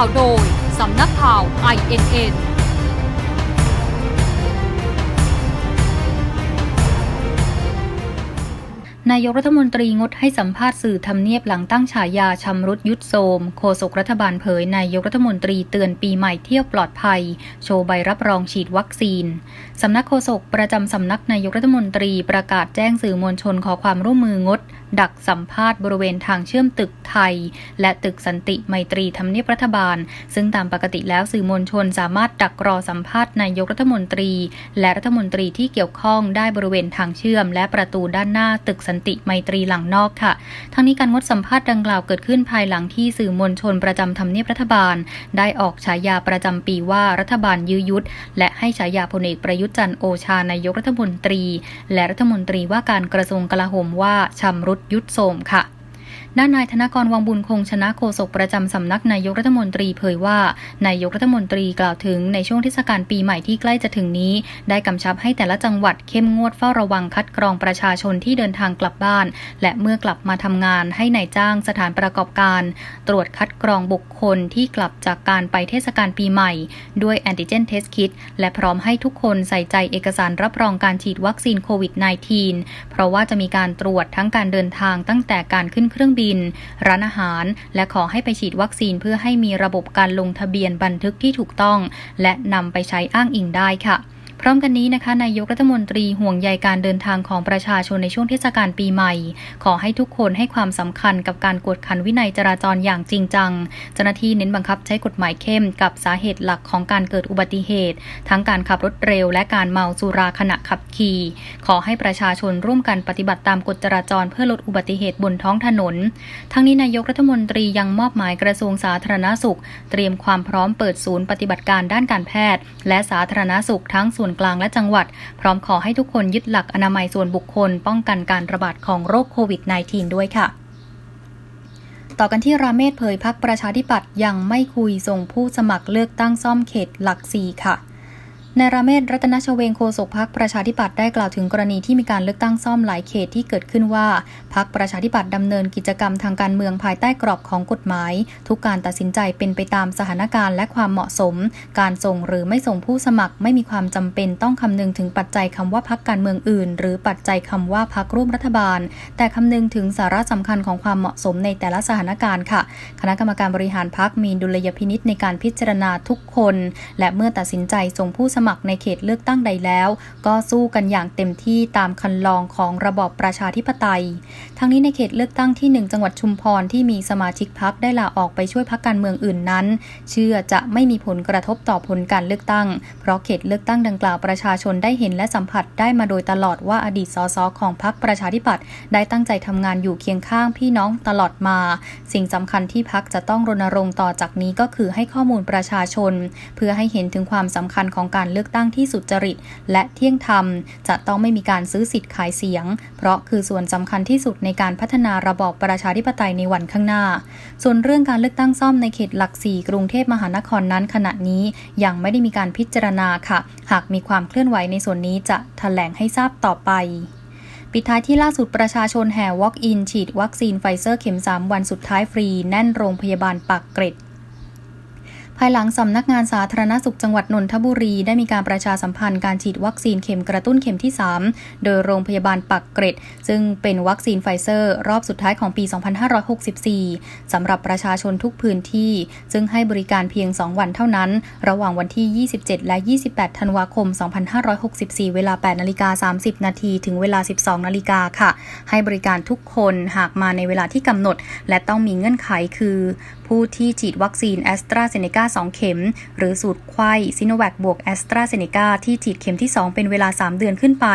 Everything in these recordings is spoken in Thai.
ข่าวโดย สำนักข่าว INN นายกรัฐมนตรีงดให้สัมภาษณ์สื่อทำเนียบหลังตั้งฉายาชำรุดยุดโทมโฆษกรัฐบาลเผยนายกรัฐมนตรีเตือนปีใหม่เที่ยวปลอดภัย โชว์ใบรับรองฉีดวัคซีน สำนักโฆษกประจำสำนักนายกรัฐมนตรีประกาศแจ้งสื่อมวลชนขอความร่วมมืองด ดักสัมภาษณ์บริเวณทางเชื่อมตึกไทย และตึกสันติไมตรีทำเนียบรัฐบาล ซึ่งตามปกติแล้วสื่อมวลชนสามารถดักรอสัมภาษณ์นายกรัฐมนตรี และรัฐมนตรีที่เกี่ยวข้องได้บริเวณทางเชื่อม และประตูด้านหน้าตึกสันติไมตรีหลังนอกค่ะ ทั้งนี้การงดสัมภาษณ์ดังกล่าวเกิดขึ้นภายหลังที่สื่อมวลชนประจำทำเนียบรัฐบาล ได้ออกฉายาประจำปีว่ารัฐบาลยื้อยุด และให้ฉายาพลเอกประยุทธ์จันโอชานายกรัฐมนตรี และรัฐมนตรีว่าการกระทรวงกลาโหมว่าชำรุดยุดโทมค่ะ ด้านนายธนกรวังบุญคงชนะโฆษกประจำสำนักนายกรัฐมนตรีเผยว่า นายกรัฐมนตรีกล่าวถึงในช่วงเทศกาลปีใหม่ที่ใกล้จะถึงนี้ ได้กำชับให้แต่ละจังหวัดเข้มงวดเฝ้าระวังคัดกรองประชาชนที่เดินทางกลับบ้าน และเมื่อกลับมาทำงานให้นายจ้างสถานประกอบการ ตรวจคัดกรองบุคคลที่กลับจากการไปเทศกาลปีใหม่ ด้วยแอนติเจนเทสคิดและพร้อมให้ทุกคนใส่ใจเอกสารรับรองการฉีดวัคซีนโควิด -19 เพราะว่าจะมีการตรวจทั้งการเดินทางตั้งแต่การขึ้นเครื่องบินร้านอาหาร และขอให้ไปฉีดวัคซีนเพื่อให้มีระบบการลงทะเบียนบันทึกที่ถูกต้อง และนำไปใช้อ้างอิงได้ค่ะ พร้อมกันนี้นะคะนายกรัฐมนตรีห่วงใยการเดินทางของประชาชนในช่วงเทศกาลปีใหม่ ขอให้ทุกคนให้ความสำคัญกับการกวดขันวินัยจราจรอย่างจริงจัง เจ้าหน้าที่เน้นบังคับใช้กฎหมายเข้มกับสาเหตุหลักของการเกิดอุบัติเหตุ ทั้งการขับรถเร็วและการเมาสุราขณะขับขี่ ขอให้ประชาชนร่วมกันปฏิบัติตามกฎจราจรเพื่อลดอุบัติเหตุบนท้องถนน ทั้งนี้นายกรัฐมนตรียังมอบหมายกระทรวงสาธารณสุข เตรียมความพร้อมเปิดศูนย์ปฏิบัติการด้านการแพทย์ และสาธารณสุขทั้งส่วนกลางและจังหวัด พร้อมขอให้ทุกคนยึดหลักอนามัยส่วนบุคคล ป้องกันการระบาดของโรคโควิด -19 ด้วยค่ะต่อกันที่ราเมศเผยพักประชาธิปัตย์ยังไม่คุยส่งผู้สมัครเลือกตั้งซ่อมเขตหลักสี่ค่ะ นายราเมศรัตนชเวงโฆษกพักประชาธิปัตย์ได้กล่าวถึงกรณีที่มีการเลือกตั้งซ่อมหลายเขตที่เกิดขึ้นว่าพักประชาธิปัตย์ดำเนินกิจกรรมทางการเมืองภายใต้กรอบของกฎหมาย ทุกการตัดสินใจเป็นไปตามสถานการณ์และความเหมาะสม การส่งหรือไม่ส่งผู้สมัครไม่มีความจำเป็นต้องคำนึงถึงปัจจัยคำว่าพักการเมืองอื่น หรือปัจจัยคำว่าพักร่วมรัฐบาล แต่คำนึงถึงสาระสำคัญของความเหมาะสมในแต่ละสถานการณ์ค่ะ คณะกรรมการบริหารพักมีดุลยพินิษในการพิจารณาทุกคน และเมื่อตัดสินใจส่งผู้สมัครในเขตเลือกตั้งใดแล้ว ก็สู้กันอย่างเต็มที่ตามคันลองของระบอบประชาธิปไตย ทั้งนี้ในเขตเลือกตั้งที่ 1 จังหวัดชุมพรที่มีสมาชิกพักได้ลาออกไปช่วยพักการเมืองอื่นนั้น เชื่อจะไม่มีผลกระทบต่อผลการเลือกตั้ง เพราะเขตเลือกตั้งดังกล่าวประชาชนได้เห็นและสัมผัสได้มาโดยตลอดว่าอดีตสสของพักประชาธิปัตย์ได้ตั้งใจทำงานอยู่เคียงข้างพี่น้องตลอดมา สิ่งสำคัญที่พักจะต้องรณรงค์ต่อจากนี้ก็คือให้ข้อมูลประชาชน เพื่อให้เห็นถึงความสำคัญของการเลือกตั้งที่สุจริต และเที่ยงธรรม จะต้องไม่มีการซื้อสิทธิ์ขายเสียง เพราะคือส่วนสำคัญที่สุดในการพัฒนาระบอบประชาธิปไตยในวันข้างหน้า ส่วนเรื่องการเลือกตั้งซ่อมในเขตหลักสี่กรุงเทพมหานครนั้นขณะนี้ยังไม่ได้มีการพิจารณาค่ะ หากมีความเคลื่อนไหวในส่วนนี้จะแถลงให้ทราบต่อไปปิดท้ายที่ล่าสุดประชาชนแห่ Walk-in ฉีดวัคซีนไฟเซอร์เข็ม 3 วันสุดท้ายฟรี แน่นโรงพยาบาลปากเกร็ด ภายหลังสำนักงานสาธารณสุขจังหวัดนนทบุรีได้มีการประชาสัมพันธ์การฉีดวัคซีนเข็มกระตุ้นเข็มที่ 3 โดยโรงพยาบาลปักเกร็ด ซึ่งเป็นวัคซีนไฟเซอร์ รอบสุดท้ายของปี 2564 สำหรับประชาชนทุกพื้นที่ ซึ่งให้บริการเพียง 2 วันเท่านั้น ระหว่างวันที่ 27 และ 28 ธันวาคม 2564 เวลา 8นาฬิกา30 นาทีถึงเวลา 12นาฬิกาค่ะ ให้บริการทุกคนหากมาในเวลาที่กำหนด และต้องมีเงื่อนไขคือ ผู้ที่ฉีดวัคซีนแอสตราเซเนกา2 เข็ม หรือสูตรไข้ซิโนแวคบวกแอสตราเซเนกาที่ฉีดเข็มที่ 2 เป็นเวลา 3 เดือนขึ้นไป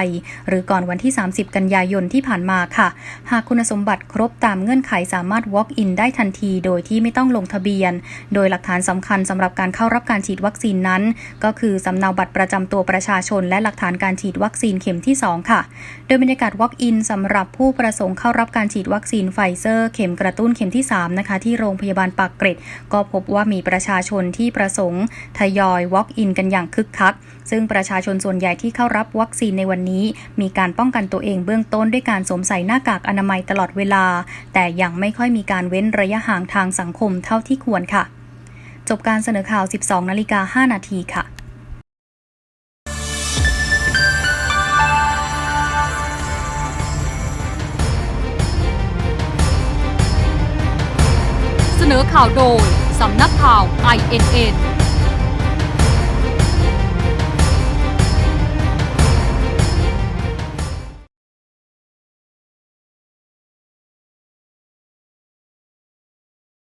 หรือก่อนวันที่ 30 กันยายนที่ผ่านมาค่ะ หากคุณสมบัติครบตามเงื่อนไขสามารถ walk in ได้ทันที โดยที่ไม่ต้องลงทะเบียน โดยหลักฐานสำคัญสำหรับการเข้ารับการฉีดวัคซีนนั้น ก็คือสำเนาบัตรประจำตัวประชาชน และหลักฐานการฉีดวัคซีนเข็มที่ 2 ค่ะ โดยบรรยากาศ walk in สำหรับผู้ประสงค์เข้ารับการฉีดวัคซีนไฟเซอร์ เข็มกระตุ้นเข็มที่ 3 นะคะ ที่โรงพยาบาลปากเกร็ด ก็พบว่ามีประชาชนที่ประสงค์ทยอย walk in กันอย่างคึกคัก ซึ่งประชาชนส่วนใหญ่ที่เข้ารับวัคซีนในวันนี้ มีการป้องกันตัวเองเบื้องต้นด้วยการสวมใส่หน้ากากอนามัยตลอดเวลา แต่ยังไม่ค่อยมีการเว้นระยะห่างทางสังคมเท่าที่ควรค่ะ จบการเสนอข่าว 12 นาฬิกา 5 นาทีค่ะเสนอข่าวโดยำนักข่าว INN